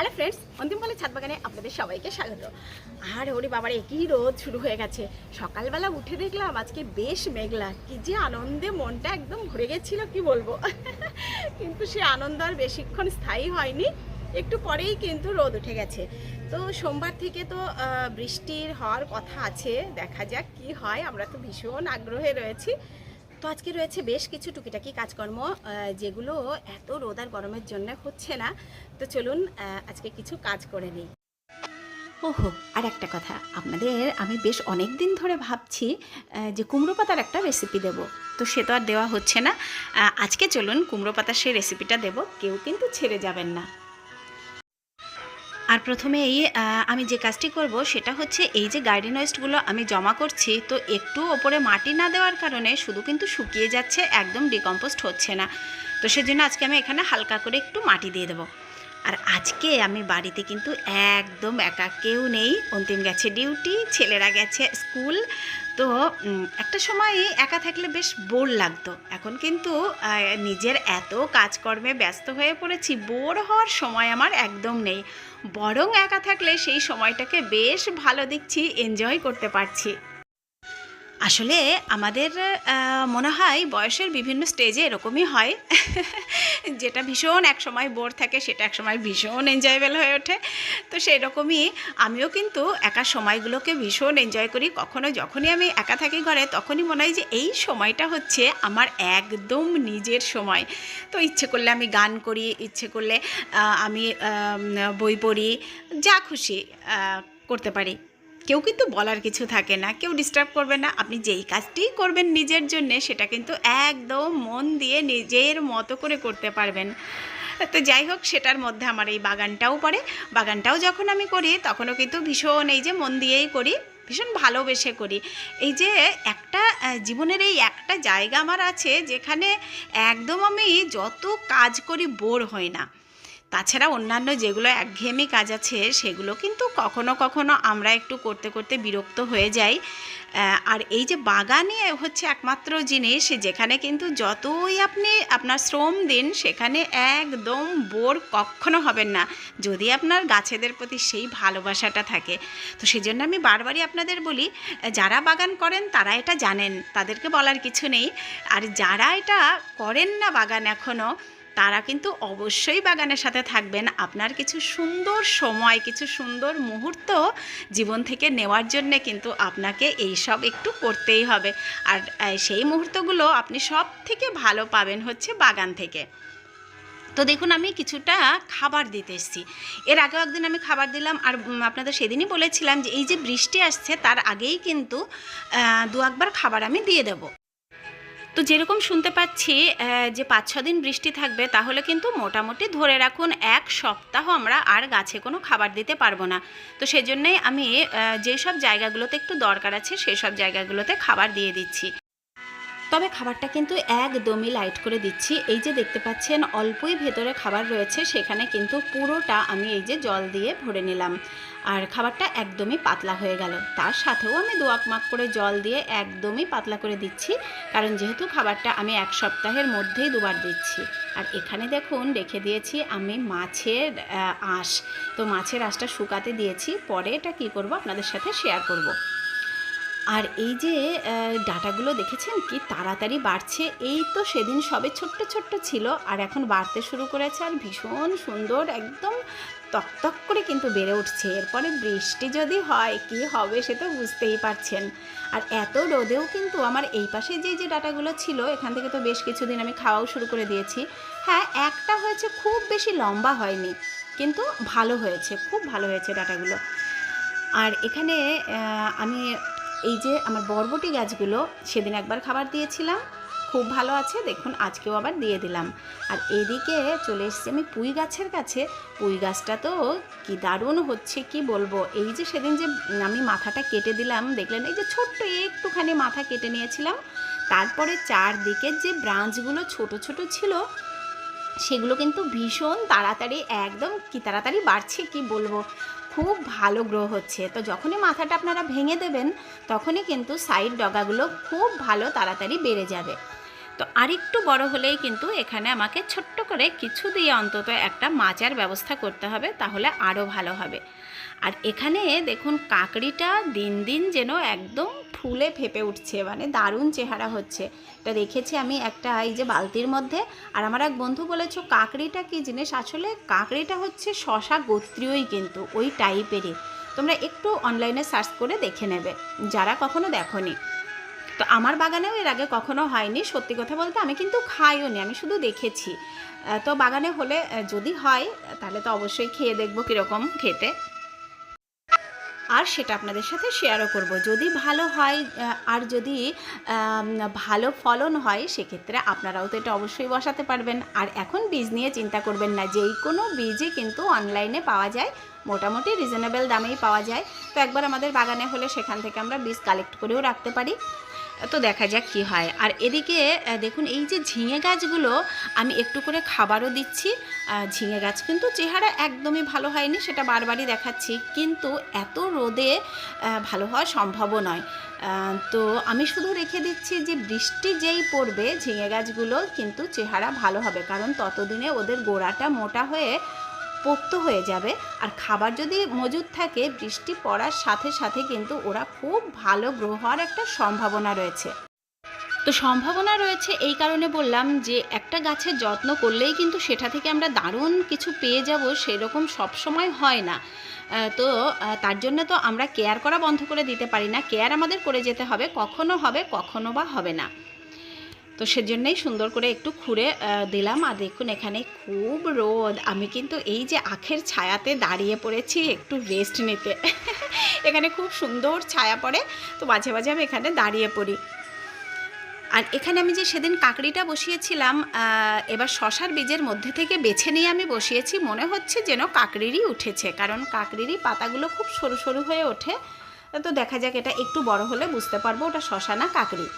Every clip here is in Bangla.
হ্যালো ফ্রেন্ডস অন্তিম বলে ছাদ বাগানে আপনাদের সবাইকে স্বাগত। আর ওরে বাবার একই রোদ শুরু হয়ে গেছে। সকালবেলা উঠে দেখলাম আজকে বেশ মেঘলা। কি যে আনন্দে মনটা একদম ভরে গেছিল, কি বলব? কিন্তু সে আনন্দ আর বেশিক্ষণ স্থায়ী হয়নি। একটু পরেই কিন্তু রোদ উঠে গেছে। তো সোমবার থেকে তো বৃষ্টির হওয়ার কথা আছে। দেখা যাক কি হয়। আমরা তো ভীষণ আগ্রহে রয়েছি। তো আজকে রয়েছে বেশ কিছু টুকিটাকি কাজকর্ম যেগুলো এত রোদ আর গরমের জন্য হচ্ছে না। তো চলুন আজকে কিছু কাজ করে নিই। ওহো, আর একটা কথা, আপনাদের আমি বেশ অনেক দিন ধরে ভাবছি যে কুমড়ো পাতার একটা রেসিপি দেব। তো সে তো আর দেওয়া হচ্ছে না। আজকে চলুন, কুমড়ো পাতার সেই রেসিপিটা দেব। কেউ কিন্তু ছেড়ে যাবেন না। আর প্রথমে এই আমি যে কাজটি করব সেটা হচ্ছে এই যে গার্ডেন ওয়েস্টগুলো আমি জমা করছি, তো একটু ওপরে মাটি না দেওয়ার কারণে শুধু কিন্তু শুকিয়ে যাচ্ছে, একদম ডিকম্পোস্ট হচ্ছে না। তো সেজন্য আজকে আমি এখানে হালকা করে একটু মাটি দিয়ে দেবো। আর আজকে আমি বাড়িতে কিন্তু একদম একা কেউ নেই, অন্তিম গেছে ডিউটি, ছেলেরা গেছে স্কুল তো একটা সময় একা থাকলে বেশ বোর লাগতো। এখন কিন্তু নিজের এত কাজকর্মে ব্যস্ত হয়ে পড়েছি, বোর হওয়ার সময় আমার একদম নেই। বরং একা থাকলে সেই সময়টাকে বেশ ভালো দেখছি এনজয় করতে পারছি। আসলে আমাদের মনে হয় বয়সের বিভিন্ন স্টেজে এরকমই হয়। যেটা ভীষণ এক সময় বোর থাকে, সেটা এক সময় ভীষণ এনজয়েবল হয়ে ওঠে। তো সেই রকমই আমিও কিন্তু একা সময়গুলোকে ভীষণ এনজয় করি। কখনো যখনই আমি একা থাকি ঘরে, তখনই মনে হয় যে এই সময়টা হচ্ছে আমার একদম নিজের সময়। তো ইচ্ছে করলে আমি গান করি, ইচ্ছে করলে আমি বই পড়ি, যা খুশি করতে পারি। কেউ কিন্তু বলার কিছু থাকে না, কেউ ডিস্টার্ব করবে না। আপনি যেই কাজটি করবেন নিজের জন্যে, সেটা কিন্তু একদম মন দিয়ে নিজের মতো করে করতে পারবেন। তো যাই হোক, সেটার মধ্যে আমার এই বাগানটাও পড়ে। বাগানটাও যখন আমি করি, তখনও কিন্তু ভীষণ এই যে মন দিয়েই করি, ভীষণ ভালোবেসে করি। এই যে একটা জীবনের এই একটা জায়গা আমার আছে, যেখানে একদম আমি যত কাজ করি, বোর হই না। তাছাড়া অন্যান্য যেগুলো একঘেয়েমি কাজ আছে, সেগুলো কিন্তু কখনো কখনো আমরা একটু করতে করতে বিরক্ত হয়ে যাই। আর এই যে বাগানে হচ্ছে একমাত্র জিনিস, যেখানে কিন্তু যতই আপনি আপনার শ্রম দিন, সেখানে একদম বোর কখনো হবেন না। যদি আপনার গাছেদের প্রতি সেই ভালোবাসাটা থাকে। তো সেজন্য আমি বারবারই আপনাদের বলি, যারা বাগান করেন তারা এটা জানেন, তাদেরকে বলার কিছু নেই। আর যারা এটা করেন না বাগান এখনও তারা কিন্তু অবশ্যই বাগানের সাথে থাকবেন। আপনার কিছু সুন্দর সময়, কিছু সুন্দর মুহূর্ত জীবন থেকে নেওয়ার জন্যে কিন্তু আপনাকে এই সব একটু করতেই হবে। আর সেই মুহূর্তগুলো আপনি সব থেকে ভালো পাবেন হচ্ছে বাগান থেকে। তো দেখুন, আমি কিছুটা খাবার দিতে এসেছি। এর আগেও একদিন আমি খাবার দিলাম আর আপনাদের সেদিনই বলেছিলাম যে এই যে বৃষ্টি আসছে, তার আগেই কিন্তু দু একবার খাবার আমি দিয়ে দেবো। তো যেরকম শুনতে পাচ্ছি যে পাঁচ, ছ দিন বৃষ্টি থাকবে, তাহলে কিন্তু মোটামুটি ধরে রাখুন এক সপ্তাহ আমরা আর গাছে কোনো খাবার দিতে পারব না। তো সেজন্যই আমি যেসব জায়গাগুলোতে একটু দরকার আছে সেই সব জায়গাগুলোতে খাবার দিয়ে দিচ্ছি। তবে খাবারটা কিন্তু একদমই লাইট করে দিচ্ছি। এই যে দেখতে পাচ্ছেন, অল্পই ভেতরে খাবার রয়েছে, সেখানে কিন্তু পুরোটা আমি এই যে জল দিয়ে ভরে নিলাম। আর খাবারটা একদমই পাতলা হয়ে গেল। তার সাথেও আমি দোয়াক মাক করে জল দিয়ে একদমই পাতলা করে দিচ্ছি, কারণ যেহেতু খাবারটা আমি এক সপ্তাহের মধ্যেই দুবার দিচ্ছি। আর এখানে দেখুন, রেখে দিয়েছি আমি মাছের আঁশ। তো মাছের আঁশটা শুকাতে দিয়েছি, পরে এটা কি করব আপনাদের সাথে শেয়ার করব। আর এই যে ডাটাগুলো দেখেছেন কি তাড়াতাড়ি বাড়ছে? এই তো সেদিন সবে ছোট্ট ছোট্ট ছিল আর এখন বাড়তে শুরু করেছে আর ভীষণ সুন্দর, একদম তকতক করে কিন্তু বেড়ে উঠছে। এরপরে বৃষ্টি যদি হয়, কি হবে সে তো বুঝতেই পারছেন। আর এত রোদেও কিন্তু আমার এই পাশে যে যে ডাটাগুলো ছিল, এখান থেকে তো বেশ কিছুদিন আমি খাওয়াও শুরু করে দিয়েছি। হ্যাঁ একটা হয়েছে খুব বেশি লম্বা হয়নি, কিন্তু ভালো হয়েছে, খুব ভালো হয়েছে ডাটাগুলো। আর এখানে আমি এই যে আমার বরবটি গাছগুলো, সেদিন একবার খাবার দিয়েছিলাম। খুব ভালো আছে, দেখুন আজকেও আবার দিয়ে দিলাম। আর এদিকে চলে এসেছি আমি পুঁই গাছের কাছে। পুঁই গাছটা তো কি দারুণ হচ্ছে, কি বলব? এই যে সেদিন যে আমি মাথাটা কেটে দিলাম, দেখলেন এই যে ছোট্ট একটুখানি মাথা কেটে নিয়েছিলাম। তারপরে চারদিকের যে ব্রাঞ্চগুলো ছোট ছোট ছিল সেগুলো কিন্তু ভীষণ তাড়াতাড়ি, একদম কি তাড়াতাড়ি বাড়ছে কি বলব? খুব ভালো গ্রো হচ্ছে। তো যখনই মাথাটা আপনারা ভেঙে দেবেন, তখনই কিন্তু সাইড ডগাগুলো খুব ভালো তাড়াতাড়ি বেড়ে যাবে। তো আরেকটু বড় হলেই কিন্তু এখানে আমাকে ছোট্ট করে কিছু দিয়ে অন্তত একটা মাচার ব্যবস্থা করতে হবে, তাহলে আরও ভালো হবে। আর এখানে দেখুন কাকড়িটা দিন দিন যেন একদম ফুলে ফেপে উঠছে মানে দারুণ চেহারা হচ্ছে। এটা রেখেছি আমি একটা এই যে বালতির মধ্যে, আর আমার এক বন্ধু বলেছ, কাকড়িটা কি জিনিস? আসলে কাকড়িটা হচ্ছে শশা গোত্রীয়ই কিন্তু, ওই টাইপেরই তোমরা একটু অনলাইনে সার্চ করে দেখে নেবে, যারা কখনো দেখোনি। তো আমার বাগানেও এর আগে কখনো হয়নি। সত্যি কথা বলতে আমি কিন্তু খাইও নি আমি শুধু দেখেছি। তো বাগানে হলে যদি হয়, তাহলে তো অবশ্যই খেয়ে দেখব কীরকম খেতে। আর সেটা আপনাদের সাথে শেয়ারও করব। যদি ভালো হয় আর যদি ভালো ফলন হয়, সেক্ষেত্রে আপনারাও তো এটা অবশ্যই বসাতে পারবেন। আর এখন বীজ নিয়ে চিন্তা করবেন না, যেই কোনো বীজই কিন্তু অনলাইনে পাওয়া যায়, মোটামুটি রিজনেবল দামেই পাওয়া যায়। তো একবার আমাদের বাগানে হলে সেখান থেকে আমরা বীজ কালেক্ট করেও রাখতে পারি। তো দেখা যাক কি হয়। আর এদিকে দেখুন, এই যে ঝিঙে গাছগুলো, আমি একটু করে খাবারও দিচ্ছি। ঝিঙে গাছ কিন্তু চেহারা একদমই ভালো হয়নি, সেটা বারবারই দেখাচ্ছি। কিন্তু এত রোদে ভালো হওয়া সম্ভবও নয়। তো আমি শুধু রেখে দিচ্ছি যে বৃষ্টি যেই পড়বে ঝিঙে গাছগুলো, কিন্তু চেহারা ভালো হবে। কারণ ততদিনে ওদের গোড়াটা মোটা হয়ে পোক্ত হয়ে যাবে। আর খাবার যদি মজুদ থাকে, বৃষ্টি পড়ার সাথে সাথে কিন্তু ওরা খুব ভালো গ্রো হওয়ার একটা সম্ভাবনা রয়েছে। তো সম্ভাবনা রয়েছে এই কারণে বললাম যে, একটা গাছের যত্ন করলেই কিন্তু সেটা থেকে আমরা দারুণ কিছু পেয়ে যাব, সেরকম সবসময় হয় না। তো তার জন্য তো আমরা কেয়ার করা বন্ধ করে দিতে পারি না। কেয়ার আমাদের করে যেতে হবে, কখনো হবে, কখনো বা হবে না। তো সেজন্যই সুন্দর করে একটু খুঁড়ে দিলাম। আর দেখুন, এখানে খুব রোদ। আমি কিন্তু এই যে আখের ছায়াতে দাঁড়িয়ে পড়েছি, একটু রেস্ট নিতে। এখানে খুব সুন্দর ছায়া পড়ে, তো মাঝে মাঝে আমি এখানে দাঁড়িয়ে পড়ি। আর এখানে আমি যে সেদিন কাকড়িটা বসিয়েছিলাম এবার শশার বীজের মধ্যে থেকে বেছে নিয়ে আমি বসিয়েছি, মনে হচ্ছে যেন কাকড়িরই উঠেছে। কারণ কাকড়িরই পাতাগুলো খুব সরু সরু হয়ে ওঠে। তো দেখা যাক, এটা একটু বড় হলে বুঝতে পারব, ওটা শশা না কাকড়ি।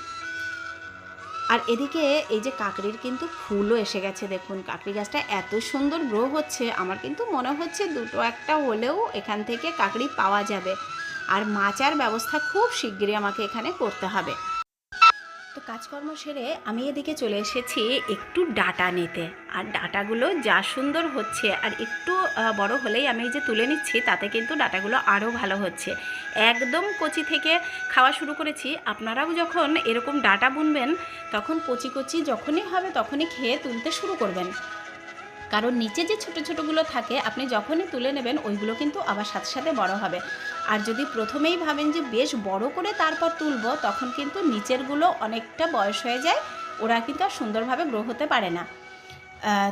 আর এদিকে এই যে কাকরির কিন্তু ফুলও এসে গেছে, দেখুন। কাকড়ি গাছটা এত সুন্দর গ্রো হচ্ছে, আমার কিন্তু মনে হচ্ছে দুটো একটা হলেও এখান থেকে কাকড়ি পাওয়া যাবে। আর মাচার ব্যবস্থা খুব শিগগিরই আমাকে এখানে করতে হবে। তো কাজকর্ম সেরে আমি এদিকে চলে এসেছি একটু ডাটা নিতে। আর ডাটাগুলো যা সুন্দর হচ্ছে, আর একটু বড় হলেই আমি যে তুলে নিচ্ছি, তাতে কিন্তু ডাটাগুলো আরও ভালো হচ্ছে। একদম কচি থেকে খাওয়া শুরু করেছি। আপনারাও যখন এরকম ডাটা বুনবেন, তখন কচি কচি যখনই হবে তখনই খেয়ে তুলতে শুরু করবেন। কারণ নিচে যে ছোটো ছোটোগুলো থাকে, আপনি যখনই তুলে নেবেন, ওইগুলো কিন্তু আবার সাথে সাথে বড় হবে। আর যদি প্রথমেই ভাবেন যে বেশ বড় করে তারপর তুলবো, তখন কিন্তু নিচেরগুলো অনেকটা বয়স হয়ে যায়। ওরা কিন্তু আর সুন্দরভাবে গ্রো হতে পারে না।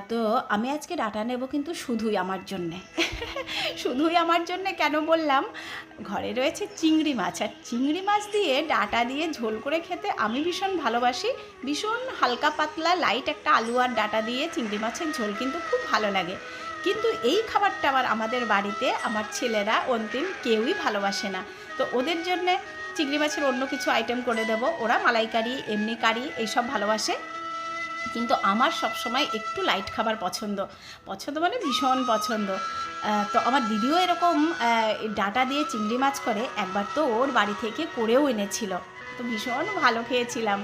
তো আমি আজকে ডাটা নেব কিন্তু শুধুই আমার জন্যে। শুধুই আমার জন্যে কেন বললাম? ঘরে রয়েছে চিংড়ি মাছ। আর চিংড়ি মাছ দিয়ে ডাটা দিয়ে ঝোল করে খেতে আমি ভীষণ ভালোবাসি। ভীষণ হালকা পাতলা লাইট একটা আলু আর ডাটা দিয়ে চিংড়ি মাছের ঝোল কিন্তু খুব ভালো লাগে। কিন্তু এই খাবারটা আবার আমাদের বাড়িতে আমার ছেলেরা অন্তিম কেউই ভালোবাসে না। তো ওদের জন্যে চিংড়ি মাছের অন্য কিছু আইটেম করে দেব। ওরা মালাইকারি, এমনি কারি এইসব ভালোবাসে। কিন্তু আমার সব সময় একটু লাইট খাবার পছন্দ। পছন্দ মানে ভীষণ পছন্দ। তো আমার দিদিও এরকম ডাটা দিয়ে চিংড়ি মাছ করে একবার তো ওর বাড়ি থেকে করেও এনেছিল। তো ভীষণ ভালো খেয়েছিলাম।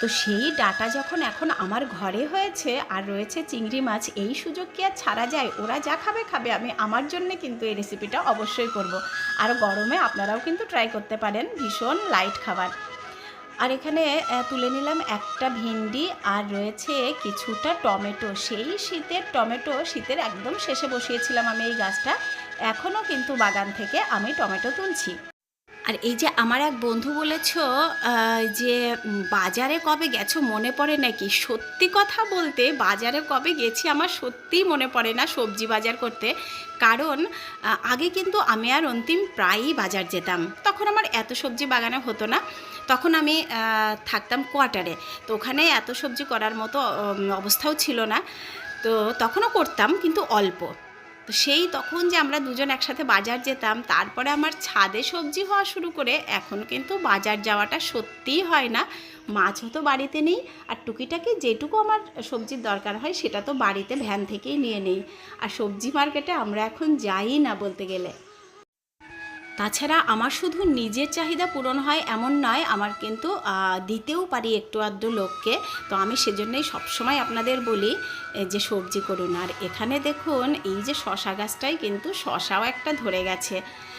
তো সেই ডাটা যখন এখন আমার ঘরে হয়েছে আর রয়েছে চিংড়ি মাছ, এই সুযোগ কি আর ছাড়া যায়? ওরা যা খাবে খাবে। আমি আমার জন্য কিন্তু এই রেসিপিটা অবশ্যই করব। আর গরমে আপনারাও কিন্তু ট্রাই করতে পারেন ভীষণ লাইট খাবার। আর এখানে তুলে নিলাম একটা ভেন্ডি আর রয়েছে কিছুটা টমেটো। সেই শীতের টমেটো শীতের একদম শেষে বসিয়েছিলাম আমি এই গাছটা। এখনও কিন্তু বাগান থেকে আমি টমেটো তুলছি। আর এই যে আমার এক বন্ধু বলেছ যে বাজারে কবে গেছো মনে পড়ে নাকি? সত্যি কথা বলতে বাজারে কবে গেছি আমার সত্যিই মনে পড়ে না সবজি বাজার করতে। কারণ আগে কিন্তু আমি আর অন্তিম প্রায়ই বাজার যেতাম। তখন আমার এত সবজি বাগানে হতো না। তখন আমি থাকতাম কোয়ার্টারে। তো ওখানে এত সবজি করার মতো অবস্থাও ছিল না। তো তখনও করতাম, কিন্তু অল্প। তো সেই তখন যে আমরা দুজন একসাথে বাজার যেতাম, তারপরে আমার ছাদে সবজি হওয়া শুরু করে, এখন কিন্তু বাজার যাওয়াটা সত্যিই হয় না। মাছও তো বাড়িতে নেই, আর টুকিটাকি যেটুকু আমার সবজির দরকার হয়, সেটা তো বাড়িতে ভ্যান থেকেই নিয়ে নেই। আর সবজি মার্কেটে আমরা এখন যাই না বলতে গেলে। তাছাড়া আমার শুধু নিজের চাহিদা পূরণ হয় এমন নয়, আমার কিন্তু দিতেও পারি একটু আধটু লোককে। তো আমি সেজন্যই সবসময় আপনাদের বলি যে সবজি করুন। আর এখানে দেখুন, এই যে শশা গাছটাই কিন্তু শশাও একটা ধরে গেছে।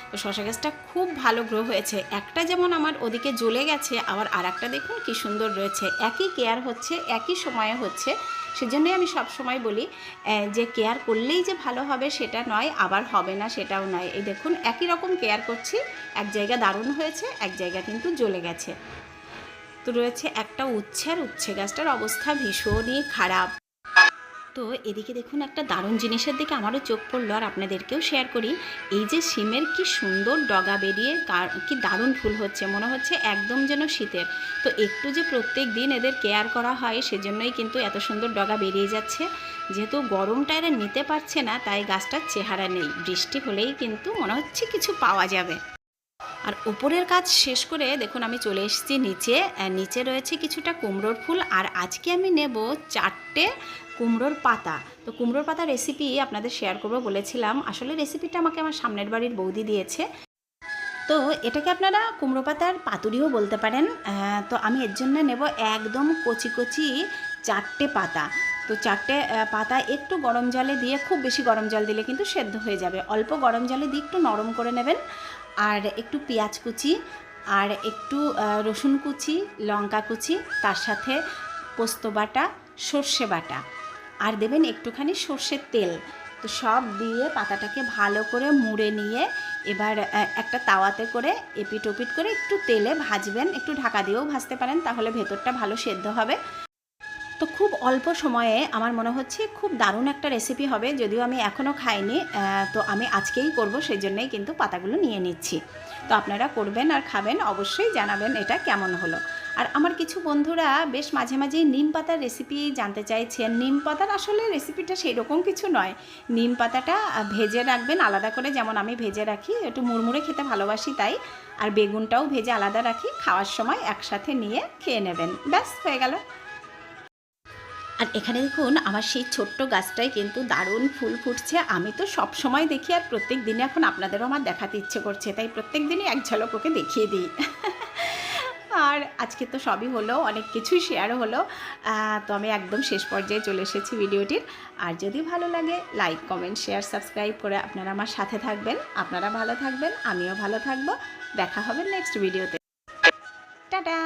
তো শশা গাছটা খুব ভালো গ্রো হয়েছে। একটা যেমন আমার ওদিকে জ্বলে গেছে, আবার আর একটা দেখুন কী সুন্দর রয়েছে। একই কেয়ার হচ্ছে, একই সময়ে হচ্ছে। সেজন্যই আমি সব সময় বলি যে কেয়ার করলেই যে ভালো হবে সেটা নয়, আবার হবে না সেটাও নয়। এই দেখুন, একই রকম কেয়ার করছি, এক জায়গা দারুণ হয়েছে, এক জায়গা কিন্তু জ্বলে গেছে। তো রয়েছে একটা উচ্ছে আর উচ্ছে গাছটার অবস্থা ভীষণই খারাপ। তো এদিকে দেখুন, একটা দারুণ জিনিসের দিকে আমারও চোখ পড়ল আর আপনাদেরকেও শেয়ার করি। এই যে সিমের কি সুন্দর ডগা বেরিয়ে কি দারুণ ফুল হচ্ছে, মনে হচ্ছে একদম যেন শীতের। তো একটু যে প্রত্যেক দিন এদের কেয়ার করা হয়, সেজন্যই কিন্তু এত সুন্দর ডগা বেরিয়ে যাচ্ছে। যেহেতু গরমটা এরা নিতে পারছে না, তাই গাছটার চেহারা নেই। বৃষ্টি হলেই কিন্তু মনে হচ্ছে কিছু পাওয়া যাবে। আর উপরের কাজ শেষ করে দেখুন, আমি চলে এসেছি নিচে। নিচে রয়েছে কিছুটা কুমড়োর ফুল। আর আজকে আমি নেব চারটে কুমড়োর পাতা। তো কুমড়োর পাতা রেসিপি আপনাদের শেয়ার করব বলেছিলাম। আসলে রেসিপিটা আমাকে আমার সামনের বাড়ির বৌদি দিয়েছে। তো এটাকে আপনারা কুমড়ো পাতার পাতুরিও বলতে পারেন। তো আমি এর জন্য নেব একদম কচি কচি চারটে পাতা। তো চারটে পাতা একটু গরম জলে দিয়ে, খুব বেশি গরম জল দিলে কিন্তু সেদ্ধ হয়ে যাবে। অল্প গরম জলে দিয়ে একটু নরম করে নেবেন। আর একটু পেঁয়াজ কুচি, আর একটু রসুন কুচি, লঙ্কা কুচি, তার সাথে পোস্ত বাটা, সর্ষে বাটা। আর দেবেন একটুখানি সর্ষের তেল। তো সব দিয়ে পাতাটাকে ভালো করে মুড়ে নিয়ে এবার একটা তাওয়াতে করে এপিট ওপিট করে একটু তেলে ভাজবেন। একটু ঢাকা দিয়েও ভাজতে পারেন, তাহলে ভেতরটা ভালো সেদ্ধ হবে। তো খুব অল্প সময়ে আমার মনে হচ্ছে খুব দারুণ একটা রেসিপি হবে, যদিও আমি এখনও খাইনি তো আমি আজকেই করব সেই জন্যই কিন্তু পাতাগুলো নিয়ে নিচ্ছি। তো আপনারা করবেন আর খাবেন, অবশ্যই জানাবেন এটা কেমন হলো। আর আমার কিছু বন্ধুরা বেশ মাঝে মাঝেই নিম পাতার রেসিপি জানতে চাইছেন নিম পাতার আসলে রেসিপিটা সেই রকম কিছু নয়। নিম পাতাটা ভেজে রাখবেন আলাদা করে, যেমন আমি ভেজে রাখি, একটু মুড়মুড়ে খেতে ভালোবাসি তাই। আর বেগুনটাও ভেজে আলাদা রাখি, খাওয়ার সময় একসাথে নিয়ে খেয়ে নেবেন। ব্যাস, হয়ে গেল। আর এখানে দেখুন, আমার সেই ছোট্ট গাছটাই কিন্তু দারুণ ফুল ফুটছে। আমি তো সব সময় দেখি আর প্রত্যেক দিনে এখন আপনাদেরও আমার দেখাতে ইচ্ছে করছে, তাই প্রত্যেক দিনই এক ঝলক ওকে দেখিয়ে দিই। আর আজকে তো সবই হলো, অনেক কিছুই শেয়ার হলো। তো আমি একদম শেষ পর্যায়ে চলে এসেছি ভিডিওটির। আর যদি ভালো লাগে লাইক কমেন্ট শেয়ার সাবস্ক্রাইব করে আপনারা আমার সাথে থাকবেন। আপনারা ভালো থাকবেন, আমিও ভালো থাকব। দেখা হবে নেক্সট ভিডিওতে টাটা!